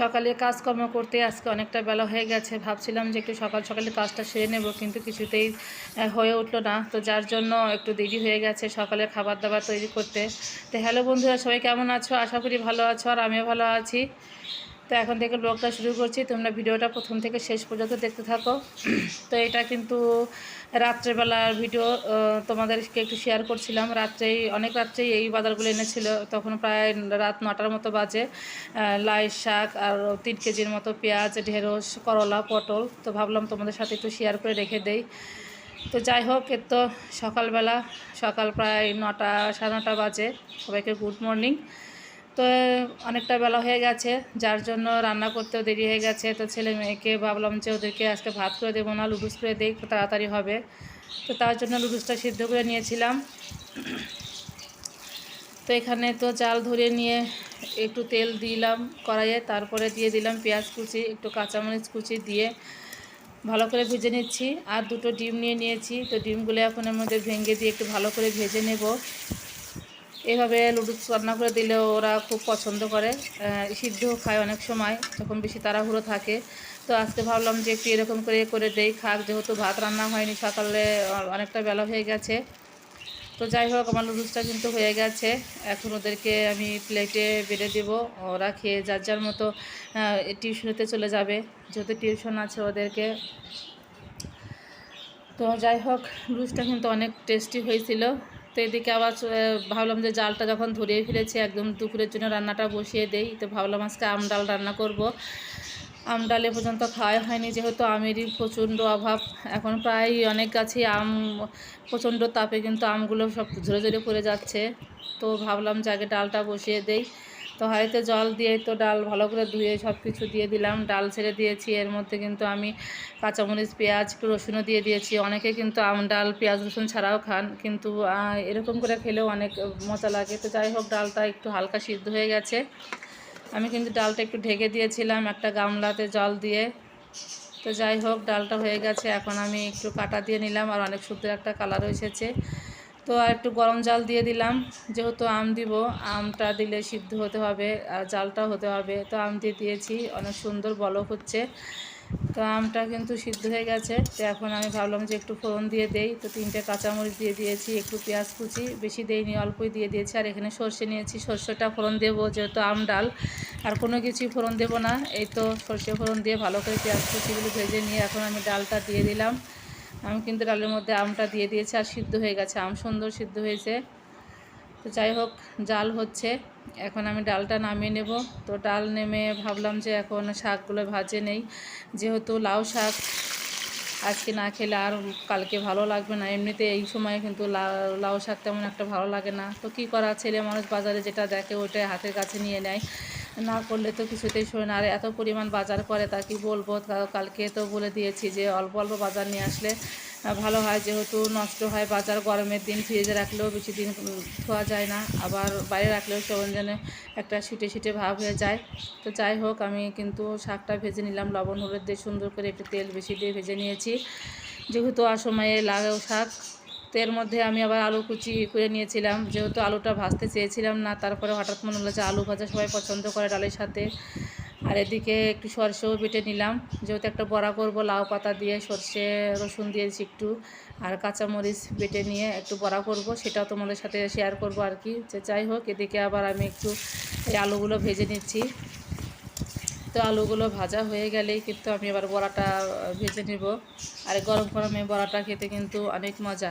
সকালে কাজকর্ম করতে আজকে অনেকটা বেলা হয়ে গেছে। ভাবছিলাম যে একটু সকাল সকালে কাজটা সেরে নেব, কিন্তু কিছুতেই হয়ে উঠল না। তো যার জন্য একটু দেরি হয়ে গেছে সকালে খাবার দাবার তৈরি করতে। তো হ্যালো বন্ধুরা, সবাই কেমন আছো? আশা করি ভালো আছো আর আমিও ভালো আছি। তো এখন থেকে ব্লগটা শুরু করছি। তোমরা ভিডিওটা প্রথম থেকে শেষ পর্যন্ত দেখতে থাকো। তো এটা কিন্তু রাত্রেবেলার ভিডিও তোমাদেরকে একটু শেয়ার করছিলাম। রাত্রেই, অনেক রাত্রেই এই বাজারগুলো এনেছিল। তখন প্রায় রাত নটার মতো বাজে। লাই শাক আর তিন কেজির মতো পেঁয়াজ, ঢেঁড়স, করলা, পটল। তো ভাবলাম তোমাদের সাথে একটু শেয়ার করে রেখে দেই। তো যাই হোক এর তো সকালবেলা। সকাল প্রায় নটা, সাড়ে নটা বাজে। সবাইকে গুড মর্নিং তো অনেকটা বেলা হয়ে গেছে, যার জন্য রান্না করতেও দেরি হয়ে গেছে। তো ছেলে মেয়েকে ভাবলাম যে ওদেরকে আজকে ভাত করে দেবো, না লুডুস করে দিই তাড়াতাড়ি হবে। তো তার জন্য লুডুসটা সিদ্ধ করে নিয়েছিলাম। তো এখানে তো চাল ধরে নিয়ে একটু তেল দিলাম কড়াইয়ে, তারপরে দিয়ে দিলাম পেঁয়াজ কুচি, একটু কাঁচামরিচ কুচি দিয়ে ভালো করে ভেজে নিচ্ছি। আর দুটো ডিম নিয়ে নিয়েছি। তো ডিমগুলো এখন এর মধ্যে ভেঙে দিয়ে একটু ভালো করে ভেজে নেব। এভাবে লুডুস রান্না করে দিলে ওরা খুব পছন্দ করে। সিদ্ধ খায় অনেক সময়, যখন বেশি তাড়াহুড়ো থাকে। তো আজকে ভাবলাম যে একটু এরকম করে করে দেই খাক, যেহেতু ভাত রান্না হয়নি, সকালে অনেকটা বেলা হয়ে গেছে। তো যাই হোক, আমার লুডুসটা কিন্তু হয়ে গেছে। এখন ওদেরকে আমি প্লেটে বেড়ে দেব। ওরা খেয়ে যার যার মতো টিউশনিতে চলে যাবে, যেহেতু টিউশন আছে ওদেরকে। তো যাই হোক লুচটা কিন্তু অনেক টেস্টি হয়েছিল। তো এদিকে আবার ভাবলাম যে জালটা যখন ধরিয়ে ফেলেছি, একদম দুপুরের জন্য রান্নাটা বসিয়ে দেই। তো ভাবলাম আজকে আম ডাল রান্না করব। আম ডাল এ পর্যন্ত খাওয়াই হয়নি, যেহেতু আমেরই প্রচণ্ড অভাব। এখন প্রায় অনেক গাছেই আম, প্রচণ্ড তাপে কিন্তু আমগুলো সব ঝরে ঝরে পড়ে যাচ্ছে। তো ভাবলাম যে আগে ডালটা বসিয়ে দেই। তো হাঁড়িতে জল দিয়ে তো ডাল ভালো করে ধুয়ে সব কিছু দিয়ে দিলাম। ডাল ছেড়ে দিয়েছি। এর মধ্যে কিন্তু আমি কাঁচামরিচ, পেঁয়াজ, একটু রসুনও দিয়ে দিয়েছি। অনেকে কিন্তু আম, ডাল, পেঁয়াজ, রসুন ছাড়াও খান, কিন্তু এরকম করে খেলেও অনেক মজা লাগে। তো যাই হোক, ডালটা একটু হালকা সিদ্ধ হয়ে গেছে। আমি কিন্তু ডালটা একটু ঢেকে দিয়েছিলাম একটা গামলাতে জল দিয়ে। তো যাই হোক, ডালটা হয়ে গেছে। এখন আমি একটু কাটা দিয়ে নিলাম আর অনেক সুন্দর একটা কালার এসেছে। তো আর একটু গরম জাল দিয়ে দিলাম। যেহেতু আম দিব, আমটা দিলে সিদ্ধ হতে হবে আর জালটা হতে হবে। তো আম দিয়ে দিয়েছি, অনেক সুন্দর বলক হচ্ছে। তো আমটা কিন্তু সিদ্ধ হয়ে গেছে। তো এখন আমি ভাবলাম যে একটু ফোড়ন দিয়ে দেই। তো তিনটে কাঁচামরিচ দিয়ে দিয়েছি, একটু পেঁয়াজ কুচি, বেশি দেইনি, অল্পই দিয়ে দিয়েছি। আর এখানে সর্ষে নিয়েছি, সর্ষেটা ফোড়ন দেবো যেহেতু আম ডাল। আর কোনো কিছুই ফোড়ন দেবো না। এই তো সর্ষে ফোড়ন দিয়ে ভালো করে পেঁয়াজ কুচিগুলো ভেজে নিয়ে এখন আমি ডালটা দিয়ে দিলাম। আমি কিন্তু ডালের মধ্যে আমটা দিয়ে দিয়েছি আর সিদ্ধ হয়ে গেছে, আম সুন্দর সিদ্ধ হয়েছে। তো যাই হোক, জাল হচ্ছে। এখন আমি ডালটা নামিয়ে নেব। তো ডাল নেমে ভাবলাম যে এখন শাকগুলো ভাজে নেই। যেহেতু লাউ শাক, আজকে না খেলে আর কালকে ভালো লাগবে না। এমনিতে এই সময় কিন্তু লাউ শাক তেমন একটা ভালো লাগে না। তো কী করা, ছেলে মানুষ বাজারে যেটা দেখে ওইটাই হাতের কাছে নিয়ে নেয়। না করলে তো কিছুতেই শোয় না। আর এত পরিমাণ বাজার করে, তা কি বলব? কালকে তো বলে দিয়েছি যে, অল্প অল্প বাজার নিয়ে আসলে ভালো হয়। যেহেতু নষ্ট হয় বাজার, গরমের দিন ফ্রিজে রাখলেও বেশি দিন থোয়া যায় না। আবার বাইরে রাখলেও যেন একটা শিটে শিটে ভাব হয়ে যায়। তো যাই হোক, আমি কিন্তু শাকটা ভেজে নিলাম, লবণ, হলুদ দিয়ে সুন্দর করে একটু তেল বেশি দিয়ে ভেজে নিয়েছি। যেহেতু অসময়ে লাগাও শাক তো এর মধ্যে আমি আবার আলু কুচি করে নিয়েছিলাম। যেহেতু আলুটা ভাজতে চেয়েছিলাম না, তারপরে হঠাৎ মনে হলো যে আলু ভাজা সবাই পছন্দ করে ডালের সাথে। আর এদিকে একটু সরষেও বেটে নিলাম। যেহেতু একটা বড়া করব, লাউ পাতা দিয়ে সর্ষে, রসুন দিয়েছি একটু। আর কাঁচামরিচ বেটে নিয়ে একটু বড়া করব, সেটাও তোমাদের সাথে শেয়ার করব আর কি। যে যাই হোক, এদিকে আবার আমি একটু এই আলুগুলো ভেজে নিচ্ছি। তো আলুগুলো ভাজা হয়ে গেলেই কিন্তু আমি এবার বড়াটা ভেজে নেব। আর গরম গরমে বড়াটা খেতে কিন্তু অনেক মজা।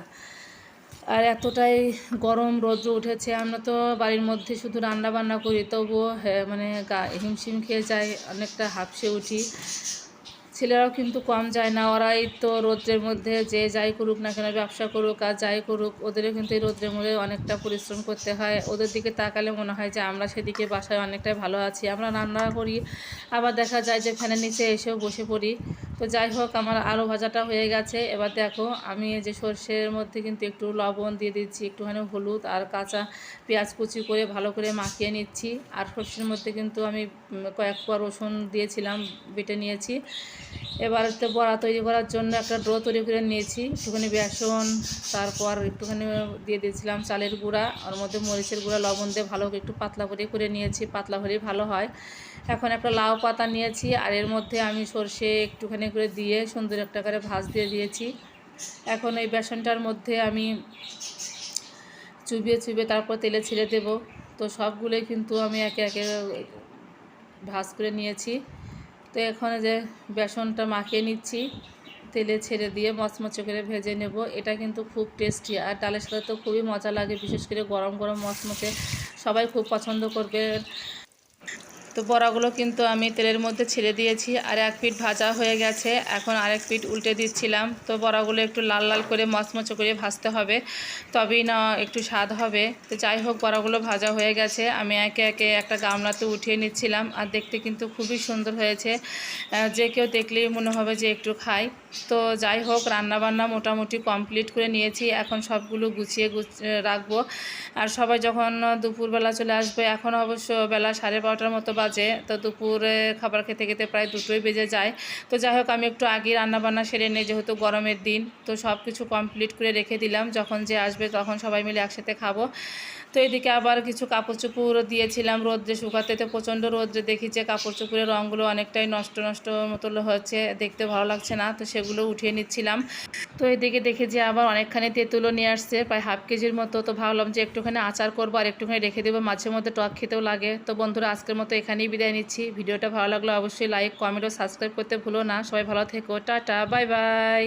আর এতটাই গরম রোদ্র উঠেছে আমরা তো বাড়ির মধ্যে শুধু রান্না বান্না করি তবুও হ্যাঁ, মানে গা হিমশিম খেয়ে যাই অনেকটা হাঁপসে উঠি। ছেলেরাও কিন্তু কম যায় না। ওরাই তো রৌদ্রের মধ্যে যে যাই করুক না কেন, ব্যবসা করুক আর যাই করুক, ওদেরও কিন্তু এই রৌদ্রের মধ্যে অনেকটা পরিশ্রম করতে হয়। ওদের দিকে তাকালে মনে হয় যে আমরা সেদিকে বাসায় অনেকটাই ভালো আছি। আমরা রান্না করি, আবার দেখা যায় যে ফ্যানের নিচে এসেও বসে পড়ি। তো যাই হোক, আমার আলু ভাজাটা হয়ে গেছে। এবার দেখো, আমি যে সর্ষের মধ্যে কিন্তু একটু লবণ দিয়ে দিচ্ছি, একটুখানি হলুদ আর কাঁচা পেঁয়াজ কুচি করে ভালো করে মাখিয়ে নিচ্ছি। আর সর্ষের মধ্যে কিন্তু আমি কয়েক কোয়া রসুন দিয়েছিলাম, বেটে নিয়েছি। এবারেতে বড়া তৈরি করার জন্য একটা ড্রো তৈরি করে নিয়েছি, একটুখানি বেসন, তারপর একটুখানি দিয়ে দিয়েছিলাম চালের গুঁড়া, ওর মধ্যে মরিচের গুঁড়া, লবণ দিয়ে ভালো একটু পাতলা করে করে নিয়েছি, পাতলা হলেই ভালো হয়। এখন একটা লাউ পাতা নিয়েছি, আর এর মধ্যে আমি সর্ষে একটুখানি করে দিয়ে সুন্দর একটা করে ভাজ দিয়ে দিয়েছি। এখন এই বেসনটার মধ্যে আমি চুবিয়ে চুবিয়ে তারপর তেলে ছেড়ে দেব। তো সবগুলোই কিন্তু আমি একে একে ভাজ করে নিয়েছি। তো এখন যে বেসনটা মাখিয়ে নিচ্ছি, তেলে ছেড়ে দিয়ে মচমচে করে ভেজে নেব। এটা কিন্তু খুব টেস্টি আর ডালের সাথে তো খুবই মজা লাগে, বিশেষ করে গরম গরম মচমচে। সবাই খুব পছন্দ করবে তো বড়াগুলো কিন্তু আমি তেলের মধ্যে ছেড়ে দিয়েছি। আর এক পিঠ ভাজা হয়ে গেছে। এখন আরেক পিঠ উল্টে দিচ্ছিলাম। তো বড়াগুলো একটু লাল লাল করে মচমচে করে ভাজতে হবে। তবেই না একটু স্বাদ হবে। তো যাই হোক, বড়াগুলো ভাজা হয়ে গেছে। আমি একে একে একটা গামলাতে উঠিয়ে নিচ্ছিলাম। আর দেখতে কিন্তু খুবই সুন্দর হয়েছে। যে কেউ দেখলেই মনে হবে যে একটু খাই। তো যাই হোক, রান্নাবান্না মোটামুটি কমপ্লিট করে নিয়েছি। এখন সবগুলো গুছিয়ে রাখব। আর সবাই যখন দুপুরবেলা চলে আসবে, এখন অবশ্য বেলা সাড়ে বারোটার মতো বাজে, তো দুপুরে খাবার খেতে খেতে প্রায় দুটোই বেজে যায়। তো যাই হোক, আমি একটু আগে রান্নাবান্না সেরে নিই, যেহেতু গরমের দিন, তো সব কিছু কমপ্লিট করে রেখে দিলাম। যখন যে আসবে তখন সবাই মিলে একসাথে খাব। তো এদিকে আবার কিছু কাপড় চোপড় দিয়েছিলাম রোদ্রে শুকাতে। তো প্রচণ্ড রোদ্রে দেখি যে কাপড় চোপড়ের রঙগুলো অনেকটাই নষ্ট নষ্ট মতো হচ্ছে, দেখতে ভালো লাগছে না। তো সেগুলো উঠিয়ে নিচ্ছিলাম। তো এদিকে দেখে যে আবার অনেকখানি তেঁতুলও নিয়ে আসছে, প্রায় হাফ কেজির মতো। তো ভাবলাম যে একটুখানি আচার করব আর একটুখানি রেখে দেবো, মাঝে মধ্যে টক খেতেও লাগে। তো বন্ধুরা, আজকের মতো এখানেই বিদায় নিচ্ছি। ভিডিওটা ভালো লাগল অবশ্যই লাইক কমেন্ট ও সাবস্ক্রাইব করতে ভুলো না। সবাই ভালো থেকো। Tata bye bye